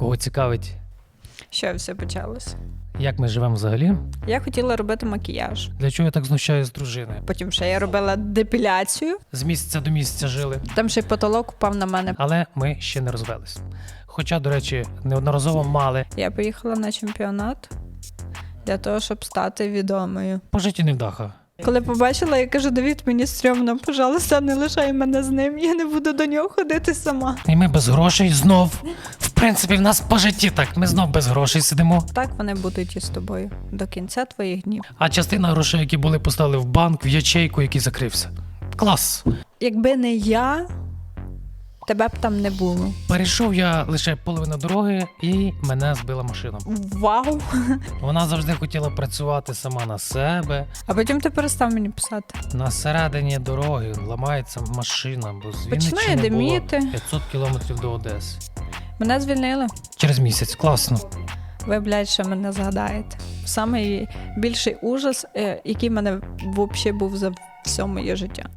Кого цікавить, Що все почалось? як ми живемо взагалі? Я хотіла робити макіяж. Для чого я так знущаюсь з дружини? Потім ще я робила депіляцію. З місяця до місяця жили, Там ще й потолок упав на мене. але ми ще не розвелись. Хоча, до речі, неодноразово мали Я поїхала на чемпіонат для того, щоб стати відомою. по житті невдаха. Коли побачила, я кажу, Давід, мені стрьомно, пожалуйста, не лишай мене з ним. Я не буду до нього ходити сама. І ми без грошей знов. Принципі, в нас по житті так. Ми знов без грошей сидимо. Так вони будуть із тобою до кінця твоїх днів. А частина грошей, які були поставили в банк, в ячейку, який закрився. Клас. Якби не я, тебе б там не було. Перейшов я лише половину дороги, і мене збила машина. Вау! Вона завжди хотіла працювати сама на себе. А потім ти перестав мені писати. На середині дороги ламається машина, бо з Починає Вінниччини було диміти. 500 кілометрів до Одеси. Мене звільнили. Через місяць, класно. Ви, блядь, ще мене згадаєте. Самий більший ужас, е, який в мене взагалі був за все моє життя.